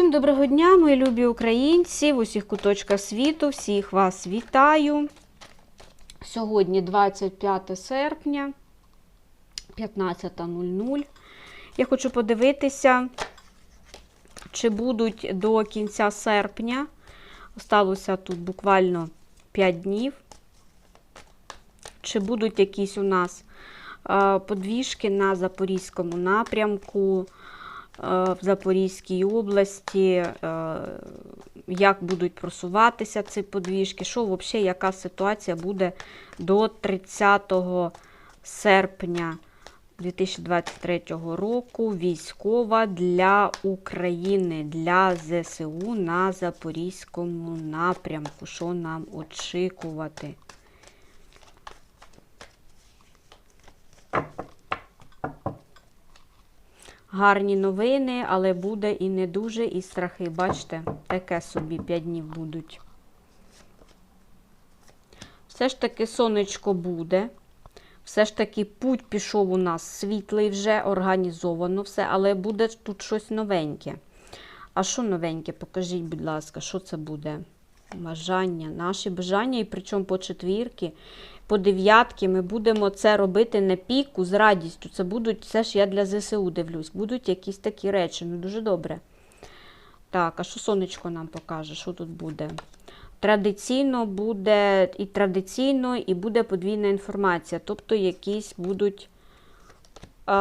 Всім доброго дня, мої любі українці в усіх куточках світу. Всіх вас вітаю. Сьогодні 25 серпня, 15.00. Я хочу подивитися, чи будуть до кінця серпня. Осталося тут буквально 5 днів. Чи будуть якісь у нас подвіжки на Запорізькому напрямку, в Запорізькій області, е, як будуть просуватися ці подвіжки, що взагалі, яка ситуація буде до 30 серпня 2023 року військова для України, для ЗСУ на Запорізькому напрямку. Що нам очікувати? Гарні новини, але буде і не дуже, і страхи. Бачите, таке собі 5 днів будуть. Все ж таки сонечко буде. Все ж таки путь пішов у нас світлий вже, організовано все, але буде тут щось новеньке. А що новеньке? Покажіть, будь ласка, що це буде? Бажання, наші бажання, і причому по четвірки, по дев'ятки ми будемо це робити на піку з радістю. Це будуть, це ж я для ЗСУ дивлюсь, будуть якісь такі речі. Ну, дуже добре. Так, а що сонечко нам покаже? Що тут буде? Традиційно буде і традиційно, і буде подвійна інформація. Тобто якісь будуть. Е,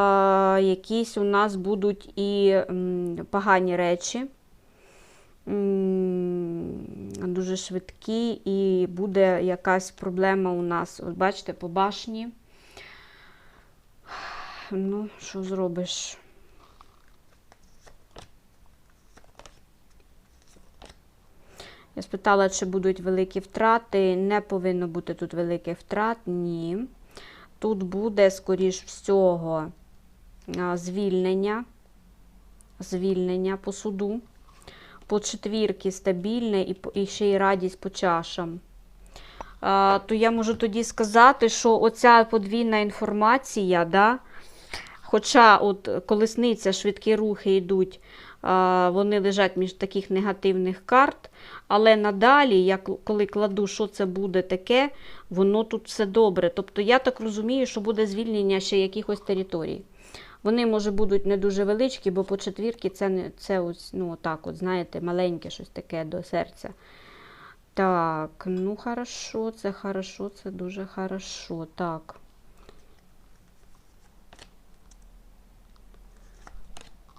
якісь у нас будуть і м, погані речі, дуже швидкі, і буде якась проблема у нас. От бачите, по башні. Ну, що зробиш? Я спитала, чи будуть великі втрати. Не повинно бути тут великих втрат. Ні. Тут буде, скоріш всього, звільнення. Звільнення по суду. По четвірки стабільне і, і ще й радість по чашам. То я можу тоді сказати, що оця подвійна інформація, да, хоча от колесниця, швидкі рухи йдуть, вони лежать між таких негативних карт, але надалі, я коли кладу, що це буде таке, воно тут все добре. Тобто я так розумію, що буде звільнення ще якихось територій. Вони, може, будуть не дуже величкі, бо по четвірки це, не, це ось, ну, отак, от, знаєте, маленьке щось таке до серця. Так, ну хорошо, це хорошо, це дуже хорошо. Так.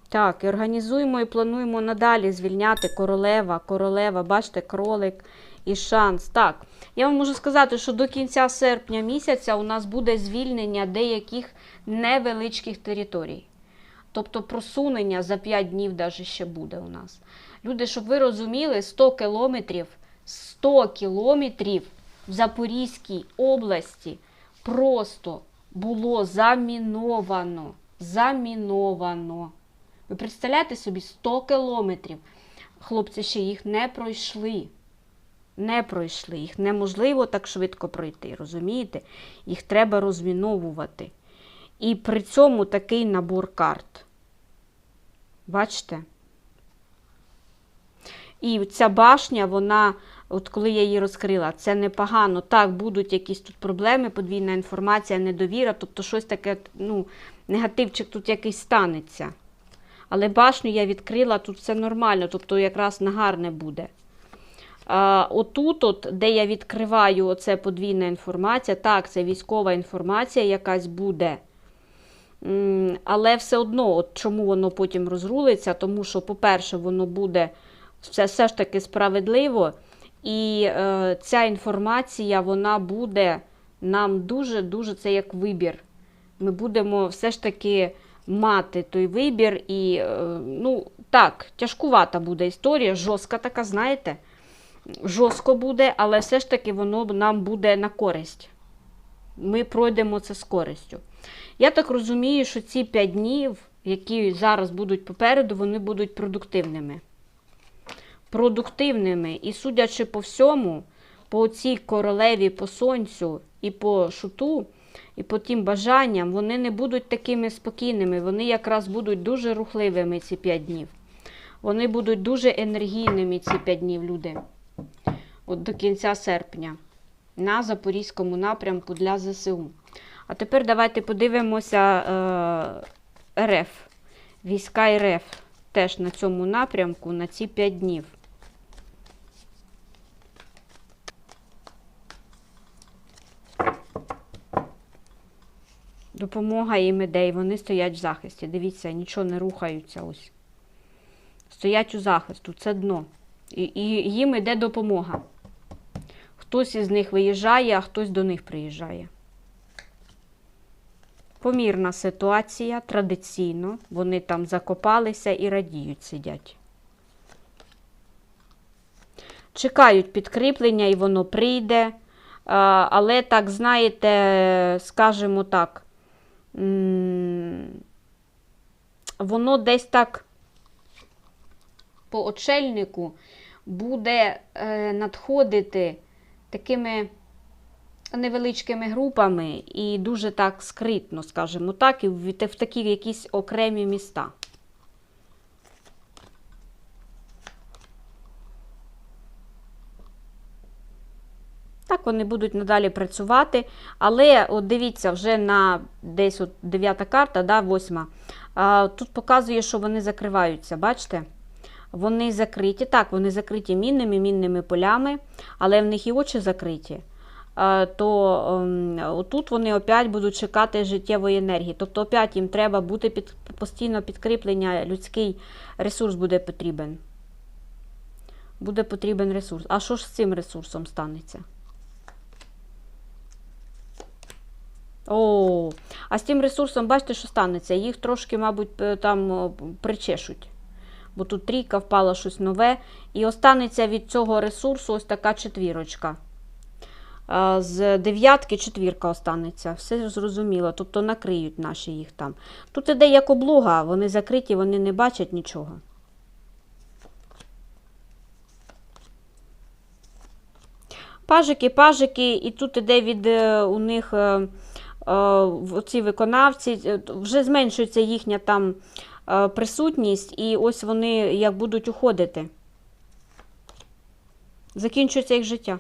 Так, і організуємо і плануємо надалі звільняти королева, королева, бачите, кролик і шанс. Так, я вам можу сказати, що до кінця серпня місяця у нас буде звільнення деяких невеличких територій. Тобто просунення за 5 днів даже ще буде у нас. Люди, щоб ви розуміли, 100 кілометрів, 100 кілометрів в Запорізькій області просто було заміновано. Заміновано. Ви представляєте собі 100 кілометрів. Хлопці ще їх не пройшли. Не пройшли. Їх неможливо так швидко пройти, розумієте? Їх треба розміновувати. І при цьому такий набор карт. Бачите? І ця башня, вона, от коли я її розкрила, це непогано. Так, будуть якісь тут проблеми, подвійна інформація, недовіра, тобто щось таке, ну, негативчик тут якийсь станеться. Але башню я відкрила, тут все нормально, тобто якраз на гарне буде. Отут, от, де я відкриваю оце подвійна інформація, так, це військова інформація якась буде. Але все одно, от чому воно потім розрулиться, тому що, по-перше, воно буде все, все ж таки справедливо, і е, ця інформація вона буде нам дуже-дуже це як вибір. Ми будемо все ж таки мати той вибір, і е, ну, так, тяжкувата буде історія, жорстка така, знаєте, жорстко буде, але все ж таки воно нам буде на користь. Ми пройдемо це з користю. Я так розумію, що ці 5 днів, які зараз будуть попереду, вони будуть продуктивними. Продуктивними. І судячи по всьому, по цій королеві, по сонцю і по шуту, і по тим бажанням, вони не будуть такими спокійними. Вони якраз будуть дуже рухливими ці 5 днів. Вони будуть дуже енергійними ці 5 днів, люди. От до кінця серпня. На Запорізькому напрямку для ЗСУ. А тепер давайте подивимося е, РФ. Війська РФ теж на цьому напрямку на ці 5 днів. Допомога їм іде, і вони стоять в захисті. Дивіться, нічого не рухаються ось. Стоять у захисту, це дно. І, і їм іде допомога. Хтось із них виїжджає, а хтось до них приїжджає. Помірна ситуація, традиційно. Вони там закопалися і радіють, сидять. Чекають підкріплення, і воно прийде. Але так, знаєте, скажімо так, воно десь так по очельнику буде е, надходити такими невеличкими групами і дуже так скритно, скажімо так, і в, такі якісь окремі міста. Так, вони будуть надалі працювати. Але от дивіться, вже на десь от дев'ята карта, да, восьма. Тут показує, що вони закриваються. Бачите? Вони закриті. Так, вони закриті мінними, мінними полями, але в них і очі закриті. То ем, отут вони опять будуть чекати життєвої енергії. Тобто, опять їм треба бути під, постійно підкріплення, людський ресурс буде потрібен. Буде потрібен ресурс. А що ж з цим ресурсом станеться? О, а з тим ресурсом, бачите, що станеться? Їх трошки, мабуть, там причешуть. Бо тут трійка впала щось нове. І останеться від цього ресурсу ось така четвірочка. З дев'ятки четвірка останеться. Все зрозуміло. Тобто накриють наші їх там. Тут іде як облуга, вони закриті, вони не бачать нічого. Пажики, пажики, і тут іде від е, у них. е, е, виконавці, е, вже зменшується їхня там присутність, і ось вони як будуть уходити. Закінчується їх життя.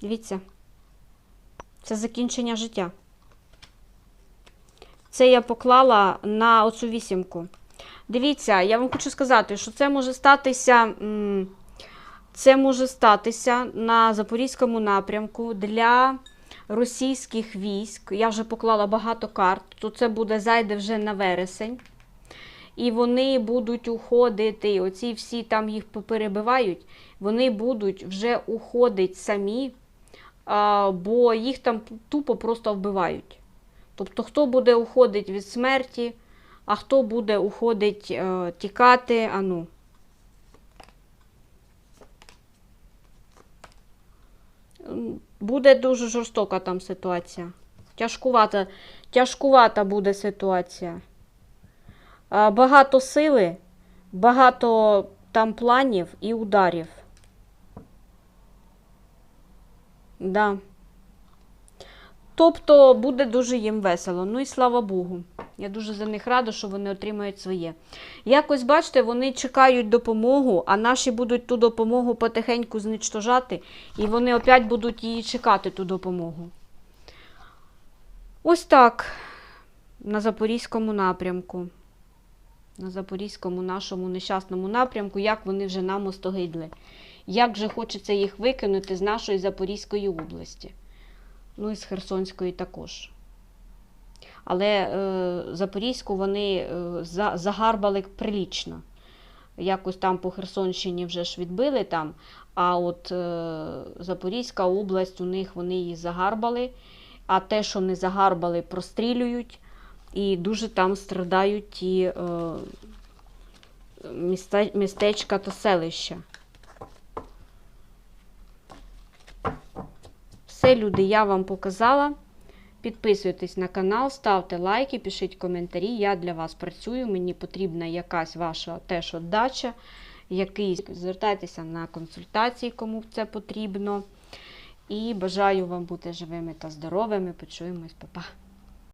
Дивіться. Це закінчення життя. Це я поклала на оцю вісімку. Дивіться, я вам хочу сказати, що це може статися. Це може статися на Запорізькому напрямку для російських військ. Я вже поклала багато карт, то це буде зайде вже на вересень. І вони будуть уходити, оці всі там їх поперебивають, вони будуть вже уходити самі, бо їх там тупо просто вбивають. Тобто, хто буде уходити від смерті, а хто буде уходить е, тікати, а ну. Буде дуже жорстока там ситуація. Тяжкувата, тяжкувата буде ситуація. Багато сили, багато там планів і ударів. Да. Тобто буде дуже їм весело. Ну і слава Богу. Я дуже за них рада, що вони отримають своє. Якось, бачите, вони чекають допомогу, а наші будуть ту допомогу потихеньку знищожати, і вони опять будуть її чекати, ту допомогу. Ось так. На Запорізькому напрямку. На Запорізькому нашому нещасному напрямку, як вони вже нам остогидли. Як же хочеться їх викинути з нашої Запорізької області. Ну і з Херсонської також. Але е, Запорізьку вони е, за, загарбали прилічно. Якось там по Херсонщині вже ж відбили там, а от е, Запорізька область, у них вони її загарбали, а те, що не загарбали, прострілюють, і дуже там страдають ті е, містечка та селища. Все, люди, я вам показала. Підписуйтесь на канал, ставте лайки, пишіть коментарі. Я для вас працюю. Мені потрібна якась ваша теж отдача. Якийсь звертайтеся на консультації, кому це потрібно. І бажаю вам бути живими та здоровими. Почуємось, Па-па.